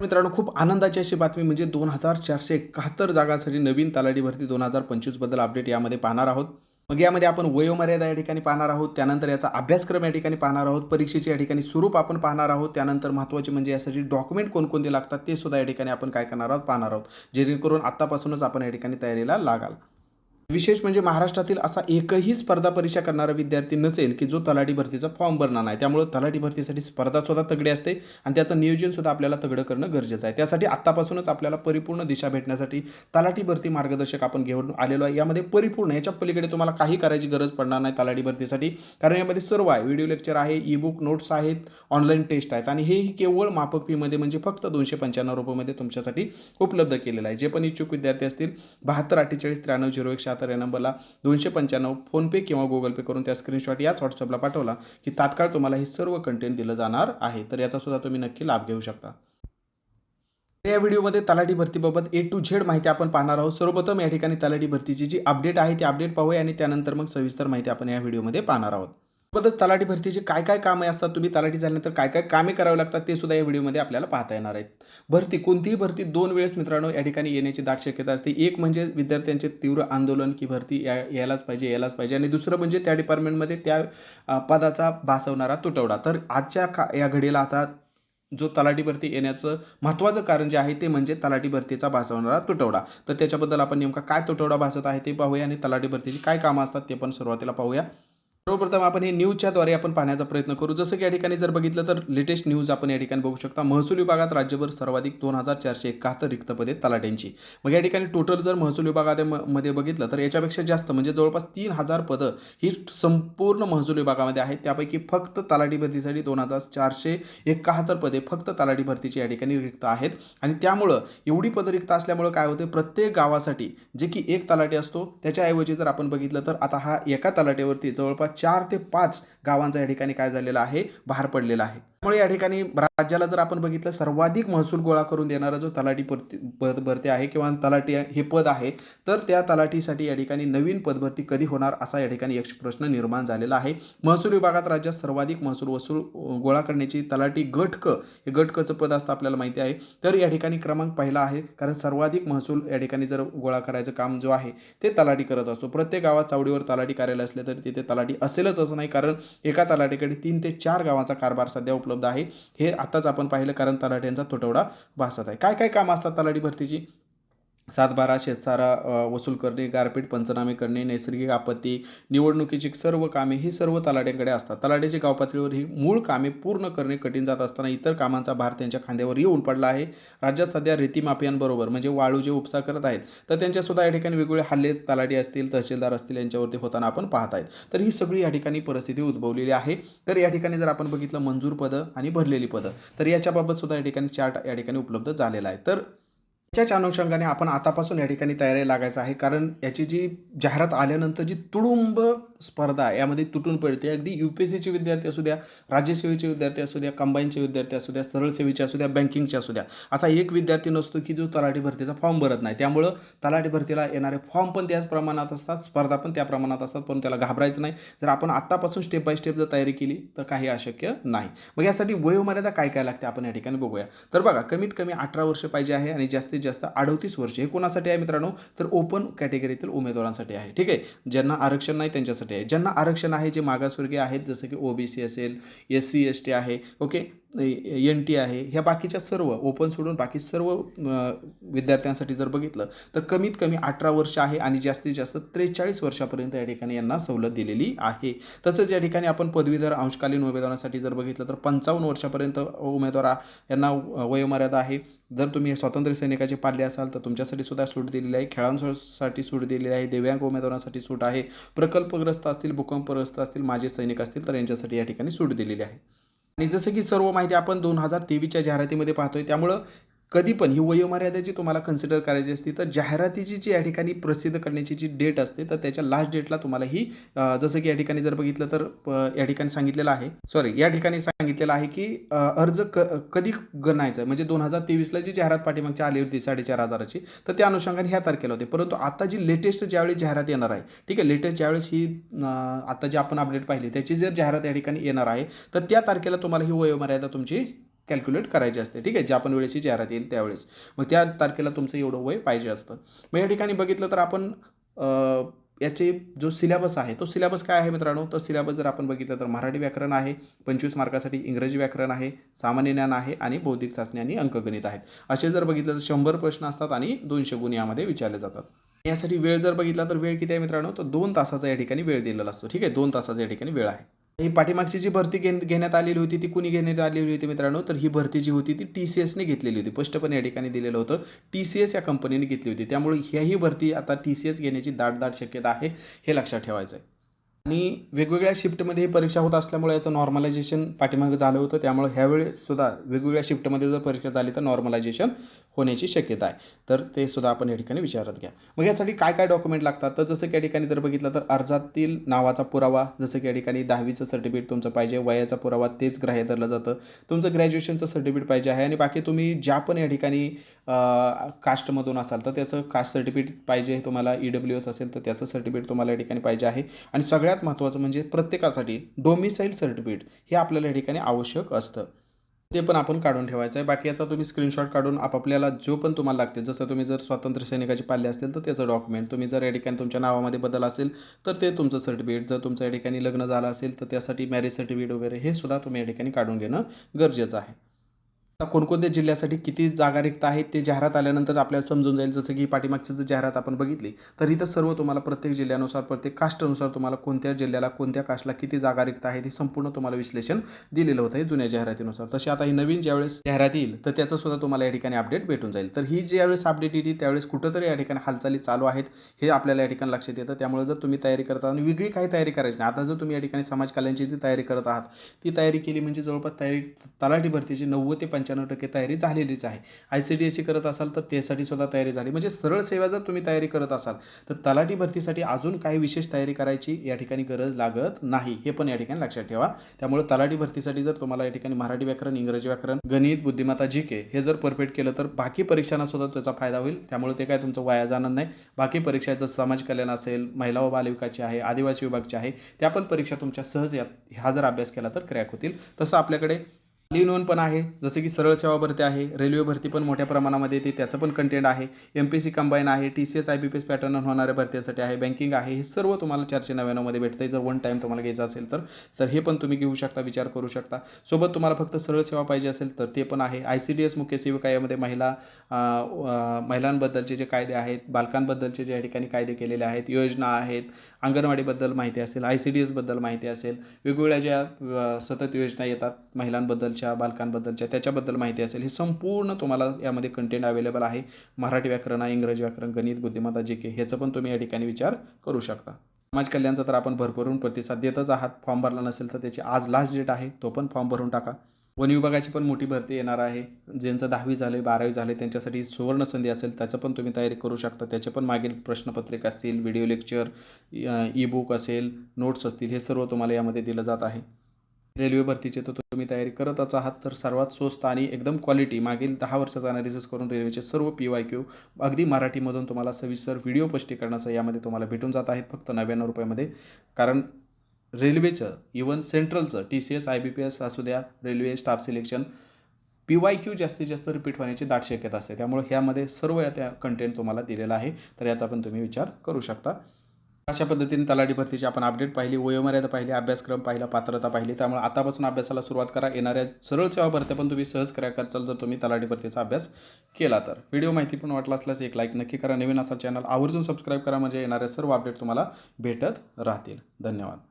मित्रांनो खूप आनंदाची अशी बातमी म्हणजे दोन हजार चारशे एकाहत्तर जागांसाठी नवीन तलाठी भरती दोन हजार पंचवीसबद्दल अपडेट यामध्ये पाहणार आहोत. मग यामध्ये आपण वयोमर्यादा या ठिकाणी पाहणार आहोत त्यानंतर याचा अभ्यासक्रम या ठिकाणी पाहणार आहोत परीक्षेचे या ठिकाणी स्वरूप आपण पाहणार आहोत त्यानंतर महत्त्वाचे म्हणजे यासाठी डॉक्युमेंट कोणकोणते लागतात ते सुद्धा या ठिकाणी आपण काय करणार आहोत पाहणार आहोत. जेणेकरून आत्तापासूनच आपण या ठिकाणी तयारीला लागाल. विशेष म्हणजे महाराष्ट्रातील असा एकही स्पर्धा परीक्षा करणारा विद्यार्थी नसेल की जो तलाठी भरतीचा फॉर्म भरणार नाही. त्यामुळे तलाठी भरतीसाठी स्पर्धा सुद्धा तगडी असते आणि त्याचं नियोजन सुद्धा आपल्याला तगडं करणं गरजेचं आहे. त्यासाठी आत्तापासूनच आपल्याला परिपूर्ण दिशा भेटण्यासाठी तलाठी भरती मार्गदर्शक आपण घेऊन आलेलो आहे. यामध्ये परिपूर्ण याच्या पलीकडे तुम्हाला काही करायची गरज पडणार नाही तलाठी भरतीसाठी. कारण यामध्ये सर्व आहे. व्हिडिओ लेक्चर आहे ई बुक नोट्स आहेत ऑनलाईन टेस्ट आहेत. आणि हेही केवळ माफक फीमध्ये म्हणजे फक्त दोनशे पंच्याण्णव रुपयामध्ये तुमच्यासाठी उपलब्ध केलेलं आहे. जे पण इच्छुक विद्यार्थी असतील बहात्तर अठ्ठेचाळीस त्र्याण्णव झिरो एक शहात्तर या नंबरला दोनशे पंच्याण्णव फोनपे किंवा गुगल पे करून त्या स्क्रीनशॉट याच व्हॉट्सअपला पाठवला की तात्काळ तुम्हाला हे सर्व कंटेंट दिलं जाणार आहे. तर याचा सुद्धा तुम्ही नक्की लाभ घेऊ शकता. या व्हिडिओमध्ये तलाठी भरतीबाबत ए टू झेड माहिती आपण पाहणार आहोत. सर्वप्रथम या ठिकाणी तलाठी भरतीची जी अपडेट आहे ती अपडेट पाहूया आणि त्यानंतर मग सविस्तर माहिती आपण या व्हिडिओमध्ये पाहणार आहोत. सोबतच तलाठी भरतीचे काय काय कामे असतात तुम्ही तलाठी झाल्यानंतर काय काय कामे करावी लागतात ते सुद्धा या व्हिडिओमध्ये आपल्याला पाहता येणार आहेत. भरती कोणतीही भरती दोन वेळेस मित्रांनो या ठिकाणी येण्याची दाट शक्यता असते. एक म्हणजे विद्यार्थ्यांचे तीव्र आंदोलन की भरती या यायलाच पाहिजे यायलाच पाहिजे. आणि दुसरं म्हणजे त्या डिपार्टमेंटमध्ये त्या पदाचा भासवणारा तुटवडा. तर आजच्या का या घडीला आता जो तलाठी भरती येण्याचं महत्त्वाचं कारण जे आहे ते म्हणजे तलाठी भरतीचा भासवणारा तुटवडा. तर त्याच्याबद्दल आपण नेमका काय तुटवडा भासत आहे ते पाहूया. आणि तलाठी भरतीची काय कामं असतात ते पण सुरुवातीला पाहूया. सर्वप्रथम आपण हे न्यूजच्याद्वारे आपण पाहण्याचा प्रयत्न करू. जसं की या ठिकाणी जर बघितलं तर लेटेस्ट न्यूज आपण या ठिकाणी बघू शकता. महसूल विभागात राज्यभर सर्वाधिक दोन हजार चारशे एकाहत्तर रिक्त पदे तलाट्यांची मग या ठिकाणी टोटल जर महसूल विभागामध्ये मध्ये बघितलं तर याच्यापेक्षा जास्त म्हणजे जवळपास तीन हजार पदं ही संपूर्ण महसूल विभागामध्ये आहेत. त्यापैकी फक्त तलाठी भरतीसाठी दोन हजार चारशे एकाहत्तर पदे फक्त तलाठी भरतीची या ठिकाणी रिक्त आहेत. आणि त्यामुळं एवढी पदं रिक्त असल्यामुळं काय होते प्रत्येक गावासाठी जे की एक तलाठी असतो त्याच्याऐवजी जर आपण बघितलं तर आता हा एका तलाट्यावरती जवळपास चार ते पाच गावांचा या ठिकाणी काय झालेला आहे? भार पडलेला आहे. त्यामुळे या ठिकाणी राज्याला जर आपण बघितलं सर्वाधिक महसूल गोळा करून देणारा जो तलाठी पद भरती आहे किंवा तलाठी हे पद आहे तर त्या तलाठीसाठी या ठिकाणी नवीन पदभरती कधी होणार असा या ठिकाणी एक प्रश्न निर्माण झालेला आहे. महसूल विभागात राज्यात सर्वाधिक महसूल वसूल गोळा करण्याची तलाठी गट क हे गट कचं पद असतं आपल्याला माहिती आहे. तर या ठिकाणी क्रमांक पहिला आहे कारण सर्वाधिक महसूल या ठिकाणी जर गोळा करायचं काम जो आहे ते तलाठी करत असतो. प्रत्येक गावात चावडीवर तलाठी कार्यालय असले तरी तिथे तलाठी असेलच असं नाही कारण एका तलाठीकडे तीन ते चार गावांचा कारभार सध्या उपलब्ध उपलब्ध आहे. हे आताच आपण पाहिलं कारण तलाठ्यांचा तुटवडा भासत आहे. काय काय कामं असतात तलाठी भरतीची? सातबारा शेतसारा वसूल करणे गारपीट पंचनामे करणे नैसर्गिक आपत्ती निवडणुकीची सर्व कामे ही सर्व तलाट्यांकडे असतात. तलाट्याची गावपातळीवर ही मूळ कामे पूर्ण करणे कठीण जात असताना इतर कामांचा भार त्यांच्या खांद्यावर येऊन पडला आहे. राज्यात सध्या रेती माफियांबरोबर म्हणजे वाळू जे उपसा करत आहेत तर त्यांच्यासुद्धा या ठिकाणी वेगवेगळे हल्ले तलाठी असतील तहसीलदार असतील यांच्यावरती होताना आपण पाहत आहेत. तर ही सगळी या ठिकाणी परिस्थिती उद्भवलेली आहे. तर या ठिकाणी जर आपण बघितलं मंजूर पदं आणि भरलेली पदं तर याच्याबाबत सुद्धा या ठिकाणी चार्ट या ठिकाणी उपलब्ध झालेला आहे. तर त्याच्याच अनुषंगाने आपण आतापासून या ठिकाणी तयारी लागायचं आहे. कारण याची जी जाहिरात आल्यानंतर जी तुडुंब स्पर्धा यामध्ये तुटून पडते. अगदी यू पी एस सीचे विद्यार्थी असू द्या राज्यसेवेचे विद्यार्थी असू द्या कंबाईनचे विद्यार्थी असू द्या सरळ सेवेचे असू द्या बँकिंगचे असू द्या. असा एक विद्यार्थी नसतो की जो तलाठी भरतीचा फॉर्म भरत नाही. त्यामुळं तलाठी भरतीला येणारे फॉर्म पण त्याच प्रमाणात असतात स्पर्धा पण त्या प्रमाणात असतात पण त्याला घाबरायचं नाही. जर आपण आत्तापासून स्टेप बाय स्टेप जर तयारी केली तर काही अशक्य नाही. मग यासाठी वयोमर्यादा काय काय लागते आपण या ठिकाणी बघूया. तर बघा कमीत कमी अठरा वर्ष पाहिजे आहे आणि जास्तीत जास्त अडतीस वर्ष. हे कोणासाठी आहे मित्रांनो? तर ओपन कॅटेगरीतील उमेदवारांसाठी आहे. ठीक आहे? ज्यांना आरक्षण नाही त्यांच्यासाठी आहे. ज्यांना आरक्षण आहे जे मागासवर्गीय आहेत जसं की ओ बी सी असेल एस सी एस टी आहे ओके एन टी आहे ह्या बाकीच्या सर्व ओपन सोडून बाकी सर्व विद्यार्थ्यांसाठी जर बघितलं तर कमीत कमी अठरा वर्ष आहे आणि जास्तीत जास्त त्रेचाळीस वर्षापर्यंत या ठिकाणी यांना सवलत दिलेली आहे. तसंच या ठिकाणी आपण पदवीधर अंशकालीन उमेदवारांसाठी जर बघितलं तर पंचावन्न वर्षापर्यंत उमेदवार यांना वयोमर्यादा आहे. जर तुम्ही स्वातंत्र्य सैनिकाचे पाल्ले असाल तर तुमच्यासाठी सुद्धा सूट दिलेली आहे. खेळांसाठी सूट दिलेली आहे. दिव्यांग उमेदवारांसाठी सूट आहे. प्रकल्पग्रस्त असतील भूकंपग्रस्त असतील माझे सैनिक असतील तर यांच्यासाठी या ठिकाणी सूट दिलेली आहे. आणि जसं की सर्व माहिती आपण दोन हजार तेवीसच्या जाहिरातीमध्ये पाहतोय त्यामुळं कधी पण ही वयोमर्यादा जी तुम्हाला कन्सिडर करायची असती तर जाहिरातीची जी या ठिकाणी प्रसिद्ध करण्याची जी डेट असते तर त्याच्या लास्ट डेटला तुम्हाला ही जसं की या ठिकाणी जर बघितलं तर प- या ठिकाणी सांगितलेलं आहे सॉरी या ठिकाणी सांगितलेलं आहे की अर्ज क कधी गणायचा म्हणजे दोन हजार तेवीसला जी जाहिरात पाठीमागची आली होती साडेचार हजाराची तर त्या अनुषंगाने ह्या तारखेला होते. परंतु आता जी लेटेस्ट ज्यावेळी जाहिरात येणार आहे ठीक आहे लेटेस्ट ज्यावेळेस ही आता जी आपण अपडेट पाहिली त्याची जर जाहिरात या ठिकाणी येणार आहे तर त्या तारखेला तुम्हाला ही वयोमर्यादा तुमची कॅल्क्युलेट करायची असते. ठीक आहे? ज्या पण वेळेची जाहिरात येईल त्यावेळेस. मग त्या तारखेला तुमचं एवढं वय पाहिजे असतं. मग या ठिकाणी बघितलं तर आपण याचे जो सिलेबस आहे तो सिलेबस काय आहे मित्रांनो? तर सिलेबस जर आपण बघितलं तर मराठी व्याकरण आहे पंचवीस मार्कासाठी इंग्रजी व्याकरण आहे सामान्य ज्ञान आहे आणि बौद्धिक चाचणी आणि अंकगणित आहेत. असे जर बघितलं तर शंभर प्रश्न असतात आणि दोनशे गुण यामध्ये विचारले जातात. यासाठी वेळ जर बघितला तर वेळ किती आहे मित्रांनो? तर दोन तासाचा या ठिकाणी वेळ दिलेला असतो. ठीक आहे? दोन तासाचा या ठिकाणी वेळ आहे. ही पाठीमागची जी भरती घेण्यात आलेली होती ती कुणी घेण्यात आलेली होती मित्रांनो? तर ही भरती जी होती ती टी सी एसने घेतलेली होती. स्पष्टपणे या ठिकाणी दिलेलं होतं टी सी एस या कंपनीने घेतली होती. त्यामुळे ह्याही भरती आता टी सी एस घेण्याची दाट दाट शक्यता आहे हे लक्षात ठेवायचं आहे आणि वेगवेगळ्या शिफ्टमध्ये ही परीक्षा होत असल्यामुळे याचं नॉर्मलायझेशन पाठीमागं झालं होतं. त्यामुळे ह्यावेळेस सुद्धा वेगवेगळ्या शिफ्टमध्ये जर परीक्षा झाली तर नॉर्मलायझेशन होण्याची शक्यता आहे. तर ते सुद्धा आपण या ठिकाणी विचारत घ्या. मग यासाठी काय काय डॉक्युमेंट लागतात? तर जसं की या ठिकाणी जर बघितलं तर अर्जातील नावाचा पुरावा जसं की या ठिकाणी दहावीचं सर्टिफिकेट तुमचं पाहिजे वयाचा पुरावा तेच ग्राह्य धरलं जातं. तुमचं ग्रॅज्युएशनचं सर्टिफिकेट पाहिजे आहे आणि बाकी तुम्ही ज्या पण या ठिकाणी कास्टमधून असाल तर त्याचं कास्ट सर्टिफिकेट पाहिजे तुम्हाला. ई डब्ल्यू एस असेल तर त्याचं सर्टिफिकेट तुम्हाला या ठिकाणी पाहिजे आहे. आणि सगळ्यात महत्त्वाचं म्हणजे प्रत्येकासाठी डोमिसाईल सर्टिफिकेट हे आपल्याला या ठिकाणी आवश्यक असतं. ते पण आपण काढून ठेवायचं आहे. बाकी याचा तुम्ही स्क्रीनशॉट काढून आपापल्याला जो पण तुम्हाला लागते जसं तुम्ही जर स्वातंत्र्य सैनिकाचे पाल्ले असतील तर त्याचं डॉक्युमेंट तुम्ही जर या ठिकाणी तुमच्या नावामध्ये बदल असेल तर ते तुमचं सर्टिफिकेट जर तुमचं या ठिकाणी लग्न झालं असेल तर त्यासाठी मॅरेज सर्टिफिकेट वगैरे हे सुद्धा तुम्ही या ठिकाणी काढून घेणं गरजेचं आहे. कोणकोणत्या जिल्ह्यासाठी किती जागा रिक्त आहेत ते जाहिरात आल्यानंतर आपल्याला समजून जाईल. जसं की पाठीमागची जर जाहिरात आपण बघितली तर इथं सर्व तुम्हाला प्रत्येक जिल्ह्यानुसार प्रत्येक कास्टनुसार तुम्हाला कोणत्या जिल्ह्याला कोणत्या कास्टला किती जागा रिक्त आहेत हे संपूर्ण तुम्हाला विश्लेषण दिलेलं होतं हे जुन्या जाहिरातीनुसार. तशी आता ही नवीन ज्यावेळेस जाहिरात येईल तर त्याचं सुद्धा तुम्हाला या ठिकाणी अपडेट भेटून जाईल. तर ही ज्यावेळेस अपडेट येते त्यावेळेस कुठंतरी या ठिकाणी हालचाली चालू आहेत हे आपल्याला या ठिकाणी लक्षात येतं. त्यामुळे जर तुम्ही तयारी करता आणि वेगळी काही तयारी करायची नाही. आता जर तुम्ही या ठिकाणी समाज कल्याणची जी तयारी करत आहात ती तयारी केली म्हणजे जवळपास तयारी तलाठी भरतीची नव्वद ते पंच्याण्णव टक्के तयारी झालेलीच आहे. आय सी डी एसची करत असाल तर त्यासाठी सुद्धा तयारी झाली. म्हणजे सरळ सेवा जर तुम्ही तयारी करत असाल तर तलाठी भरतीसाठी अजून काही विशेष तयारी करायची या ठिकाणी गरज लागत नाही. हे पण या ठिकाणी लक्षात ठेवा. त्यामुळे तलाठी भरतीसाठी जर तुम्हाला या ठिकाणी मराठी व्याकरण इंग्रजी व्याकरण गणित बुद्धिमत्ता जी के हे जर परफेक्ट केलं तर बाकी परीक्षांना सुद्धा त्याचा फायदा होईल. त्यामुळे ते काय तुमचं वाया जाणार नाही. बाकी परीक्षा जर समाज कल्याण असेल महिला व बालविकाची आहे आदिवासी विभागची आहे त्या पण परीक्षा तुमच्या सहज या हा जर अभ्यास केला तर क्रॅक होतील. तसं आपल्याकडे लिनोन पण आहे जसं की सरळ सेवा भरती आहे रेल्वे भरती पण मोठ्या प्रमाणामध्ये येते त्याचं पण कंटेंट आहे एम पी सी कंबाईन आहे T C S I B P S pattern होणाऱ्या भरतीसाठी आहे बँकिंग आहे हे सर्व तुम्हाला चारशे नव्याण्णवमध्ये भेटतं जर वन टाईम तुम्हाला घ्यायचं असेल तर तर हे पण तुम्ही घेऊ शकता विचार करू शकता. सोबत तुम्हाला फक्त सरळ सेवा पाहिजे असेल तर ते पण आहे. आय सी डी एस मुख्य सेविका यामध्ये महिला महिलांबद्दलचे जे कायदे आहेत बालकांबद्दलचे ज्या ठिकाणी कायदे केलेले आहेत योजना आहेत अंगणवाडीबद्दल माहिती असेल आय सी डी एसबद्दल माहिती असेल वेगवेगळ्या ज्या सतत योजना येतात महिलांबद्दलच्या बालकांबद्दलच्या त्याच्याबद्दल माहिती असेल हे संपूर्ण तुम्हाला यामध्ये कंटेंट अवेलेबल आहे. मराठी व्याकरण इंग्रजी व्याकरण गणित बुद्धिमत्ता जे के ह्याचं पण तुम्ही या ठिकाणी विचार करू शकता. समाज कल्याणचा तर आपण भरभरून प्रतिसाद देतच आहात. फॉर्म भरला नसेल तर त्याची आज लास्ट डेट आहे तो पण फॉर्म भरून टाका. वन विभागाची पण मोठी भरती येणार आहे. ज्यांचं दहावी झाले बारावी झाले त्यांच्यासाठी सुवर्ण संधी असेल त्याचं पण तुम्ही तयारी करू शकता. त्याचे पण मागील प्रश्नपत्रिका असतील व्हिडिओ लेक्चर ई बुक असेल नोट्स असतील हे सर्व तुम्हाला यामध्ये दिलं जात आहे. रेल्वे भरतीचे तर तुम्ही तयारी करतच आहात तर सर्वात स्वस्त आणि एकदम क्वालिटी मागील दहा वर्षाचा अनालिसिस करून रेल्वेचे सर्व पी वाय क्यू अगदी मराठीमधून तुम्हाला सविस्तर व्हिडिओ स्पष्टीकरणासह यामध्ये तुम्हाला भेटून जात आहेत फक्त नव्याण्णव रुपयामध्ये. कारण रेल्वेचं even सेंट्रलचं T C S I B P S असू द्या railway staff selection P Y Q जास्तीत जास्त रिपीट होण्याची दाट शक्यता असते. त्यामुळे ह्यामध्ये सर्व या त्या कंटेंट तुम्हाला दिलेला आहे. तर याचा पण तुम्ही विचार करू शकता. अशा पद्धतीने तलाठी भरतीची आपण अपडेट पाहिली वयोमर्यादा पाहिली अभ्यासक्रम पाहिला पात्रता पाहिली. त्यामुळे आतापासून अभ्यासाला सुरुवात करा. येणाऱ्या सरळ सेवा भरत्या पण तुम्ही सहज करा करचाल जर तुम्ही तलाठी भरतीचा अभ्यास केला तर. व्हिडिओ माहिती पण वाटला असल्यास एक लाईक नक्की करा. नवीन असा चॅनल आवर्जून सबस्क्राईब करा. म्हणजे येणाऱ्या सर्व अपडेट तुम्हाला भेटत राहतील. धन्यवाद.